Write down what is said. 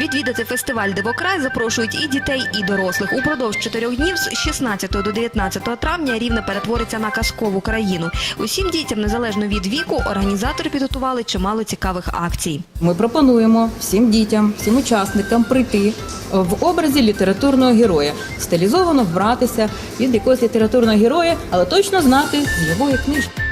Відвідати фестиваль Дивокрай запрошують і дітей, і дорослих. Упродовж чотирьох днів з 16 до 19 травня рівне перетвориться на казкову країну. Усім дітям, незалежно від віку, організатори підготували чимало цікавих акцій. Ми пропонуємо всім дітям, всім учасникам прийти е, в образі літературного героя, стилізовано вбратися від якогось літературного героя, але точно знати з його книжки.